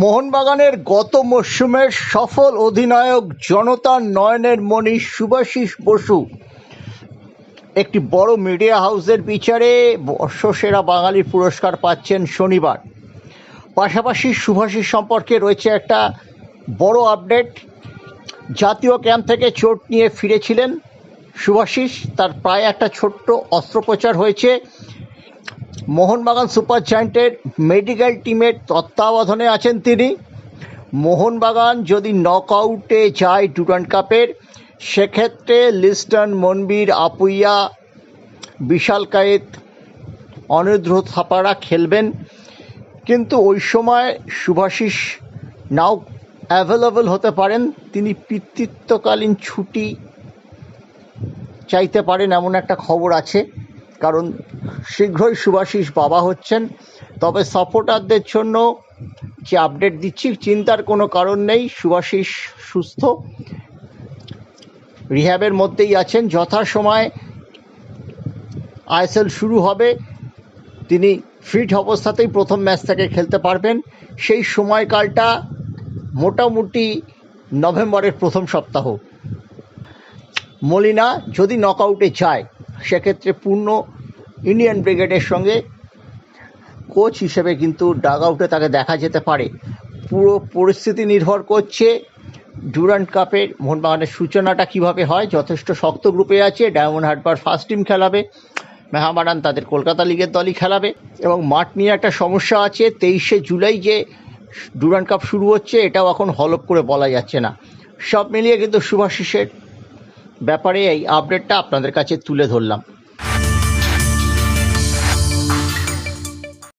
মোহনবাগানের গত মরশুমের সফল অধিনায়ক জনতার নয়নের মণি সুভাষিস বসু একটি বড় মিডিয়া হাউসের বিচারে বর্ষসেরা বাঙালির পুরস্কার পাচ্ছেন শনিবার। পাশাপাশি সুভাষিস সম্পর্কে রয়েছে একটা বড় আপডেট। জাতীয় ক্যাম্প থেকে চোট নিয়ে ফিরেছিলেন সুভাষিস। তার প্রায় একটা ছোট্ট অস্ত্রোপচার হয়েছে। মোহনবাগান সুপার জায়েন্টের মেডিকেল টিমের তত্ত্বাবধানে আছেন তিনি। মোহনবাগান যদি নকআউটে যায় ডুরান্ড কাপের, সেক্ষেত্রে লিস্টন, মনবীর, আপুইয়া, বিশাল কায়েত, অনিরুদ্ধ থাপারা খেলবেন। কিন্তু ওই সময় সুভাষিস নাও অ্যাভেলেবল হতে পারেন। তিনি পিতৃত্বকালীন ছুটি চাইতে পারেন, এমন একটা খবর আছে। কারণ শীঘ্রই সুভাষিস বাবা হচ্ছেন। তবে সাপোর্টারদের জন্য যে আপডেট দিচ্ছি, চিন্তার কোনো কারণ নেই সুভাষিস সুস্থ। রিহ্যাবের মধ্যেই আছেন। যথাসময় আইএসএল শুরু হবে। তিনি ফিট অবস্থাতেই প্রথম ম্যাচ থেকে খেলতে পারবেন। সেই সময়কালটা মোটামুটি নভেম্বরের প্রথম সপ্তাহ। মলিনা, যদি নকআউটে যায় সেক্ষেত্রে পূর্ণ ইন্ডিয়ান ব্রিগেডের সঙ্গে কোচ হিসেবে কিন্তু ডাগ আউটে তাকে দেখা যেতে পারে। পুরো পরিস্থিতি নির্ভর করছে ডুরান্ট কাপের মোহনবাগানের সূচনাটা কীভাবে হয়, যথেষ্ট শক্ত গ্রুপে আছে ডায়মন্ড হারবার ফার্স্ট টিম খেলাবে মেহামারান তাদের কলকাতা লিগের দলই খেলাবে এবং মাঠ নিয়ে একটা সমস্যা আছে, তেইশে জুলাই যে ডুরান্ট কাপ শুরু হচ্ছে, এটাও এখন হলপ করে বলা যাচ্ছে না। সব মিলিয়ে কিন্তু শুভাশিসের ব্যাপারে এই আপডেটটা আপনাদের কাছে তুলে ধরলাম।